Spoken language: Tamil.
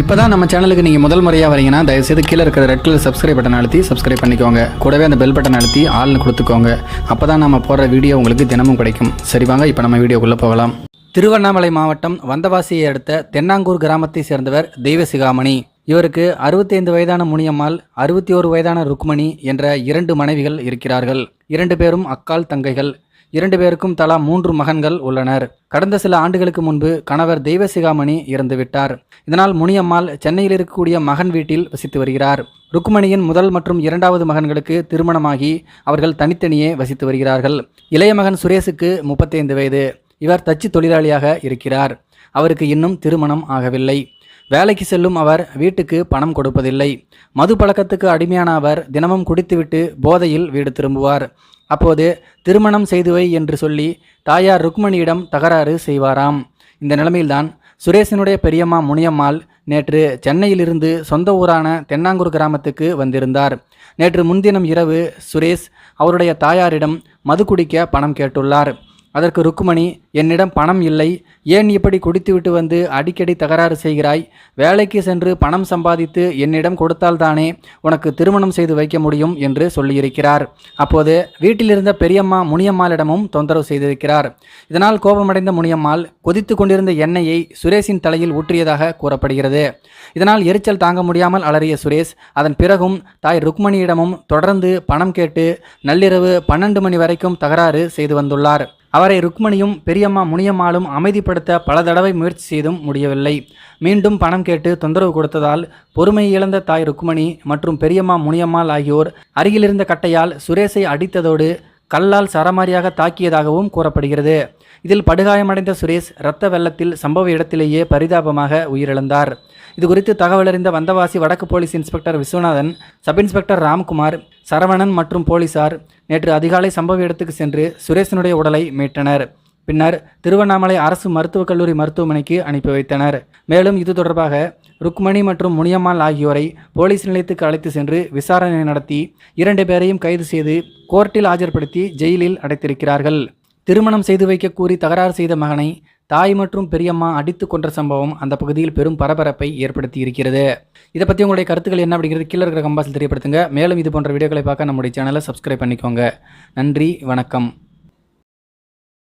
இப்போ தான் நம்ம சேனலுக்கு நீங்கள் முதல் முறையாக வரீங்கன்னா தயவுசெய்து கீழே இருக்கிற ரெட் கலர் சப்ஸ்கிரைப் பட்டன் அழுத்தி சப்ஸ்கிரைப் பண்ணிக்கோங்க. கூடவே அந்த பெல் பட்டன் அழுத்தி ஆள்னு கொடுத்துக்கோங்க. அப்போ தான் நம்ம போடுற வீடியோ உங்களுக்கு தினமும் கிடைக்கும். சரி வாங்க இப்போ நம்ம வீடியோக்குள்ளே போகலாம். திருவண்ணாமலை மாவட்டம் வந்தவாசியை அடுத்த தென்னாங்கூர் கிராமத்தை சேர்ந்தவர் தெய்வசிகாமணி. இவருக்கு அறுபத்தைந்து வயதான முனியம்மாள் அறுபத்தி ஒரு வயதான ருக்மணி என்ற இரண்டு மனைவிகள் இருக்கிறார்கள். இரண்டு பேரும் அக்கால் தங்கைகள். இரண்டு பேருக்கும் தலா மூன்று மகன்கள் உள்ளனர். கடந்த சில ஆண்டுகளுக்கு முன்பு கணவர் தெய்வசிகாமணி இறந்துவிட்டார் இதனால் முனியம்மாள் சென்னையில் இருக்கக்கூடிய மகன் வீட்டில் வசித்து வருகிறார். ருக்மணியின் முதல் மற்றும் இரண்டாவது மகன்களுக்கு திருமணமாகி அவர்கள் தனித்தனியே வசித்து வருகிறார்கள். இளைய மகன் சுரேஷுக்கு முப்பத்தைந்து வயது. இவர் தச்சு தொழிலாளியாக இருக்கிறார். அவருக்கு இன்னும் திருமணம் ஆகவில்லை. வேலைக்கு செல்லும் அவர் வீட்டுக்கு பணம் கொடுப்பதில்லை. மது பழக்கத்துக்கு அடிமையான அவர் தினமும் குடித்துவிட்டு போதையில் வீடு திரும்புவார். அப்போது திருமணம் செய்துவை என்று சொல்லி தாயார் ருக்மணியிடம் தகராறு செய்வாராம். இந்த நிலைமையில்தான் சுரேஷினுடைய பெரியம்மா முனியம்மாள் நேற்று சென்னையிலிருந்து சொந்த ஊரான தென்னாங்கூர் கிராமத்துக்கு வந்திருந்தார். நேற்று முன்தினம் இரவு சுரேஷ் அவருடைய தாயாரிடம் மது குடிக்க பணம் கேட்டுள்ளார். அதற்கு ருக்குமணி என்னிடம் பணம் இல்லை. ஏன் இப்படி குடித்துவிட்டு வந்து அடிக்கடி தகராறு செய்கிறாய்? வேலைக்கு சென்று பணம் சம்பாதித்து என்னிடம் கொடுத்தால்தானே உனக்கு திருமணம் செய்து வைக்க முடியும் என்று சொல்லியிருக்கிறார். அப்போது வீட்டிலிருந்த பெரியம்மா முனியம்மாளிடமும் தொந்தரவு செய்திருக்கிறார். இதனால் கோபமடைந்த முனியம்மாள் கொதித்து கொண்டிருந்த எண்ணெயை சுரேஷின் தலையில் ஊற்றியதாக கூறப்படுகிறது. இதனால் எரிச்சல் தாங்க முடியாமல் அலறிய சுரேஷ் அதன் பிறகும் தாய் ருக்மணியிடமும் தொடர்ந்து பணம் கேட்டு நள்ளிரவு பன்னெண்டு மணி வரைக்கும் தகராறு செய்து வந்துள்ளார். அவரை ருக்மணியும் பெரியம்மா முனியம்மாளும் அமைதிப்படுத்த பல தடவை முயற்சி செய்தும் முடியவில்லை. மீண்டும் பணம் கேட்டு தொந்தரவு கொடுத்ததால் பொறுமை இழந்த தாய் ருக்மணி மற்றும் பெரியம்மா முனியம்மாள் ஆகியோர் அருகிலிருந்த கட்டையால் சுரேஷை அடித்ததோடு கல்லால் சரமாரியாக தாக்கியதாகவும் கூறப்படுகிறது. இதில் படுகாயமடைந்த சுரேஷ் இரத்த வெள்ளத்தில் சம்பவ இடத்திலேயே பரிதாபமாக உயிரிழந்தார். இது குறித்து தகவலறிந்த வந்தவாசி வடக்கு police inspector Viswanathan sub inspector Ramkumar Saravanan மற்றும் போலீசார் நேற்று அதிகாலை சம்பவ இடத்துக்கு சென்று சுரேஷனுடைய உடலை மீட்டனர். பின்னர் திருவண்ணாமலை அரசு மருத்துவக் கல்லூரி மருத்துவமனைக்கு அனுப்பி வைத்தனர். மேலும் இது தொடர்பாக ருக்மணி மற்றும் முனியம்மாள் ஆகியோரை போலீஸ் நிலையத்துக்கு அழைத்து சென்று விசாரணை நடத்தி இரண்டு பேரையும் கைது செய்து கோர்ட்டில் ஆஜர்படுத்தி ஜெயிலில் அடைத்திருக்கிறார்கள். திருமணம் செய்து வைக்க கூறி தகராறு செய்த மகனை தாய் மற்றும் பெரியம்மா அடித்து கொன்ற சம்பவம் அந்த பகுதியில் பெரும் பரபரப்பை ஏற்படுத்தி இருக்கிறது இதை பற்றி உங்களுடைய கருத்துக்கள் என்ன அப்படிங்கிறது கீழே இருக்கிற கம்பாசில் தெரியப்படுத்துங்க. மேலும் இது போன்ற வீடியோக்களை பார்க்க நம்முடைய சேனலை சப்ஸ்கிரைப் பண்ணிக்கோங்க. நன்றி வணக்கம்.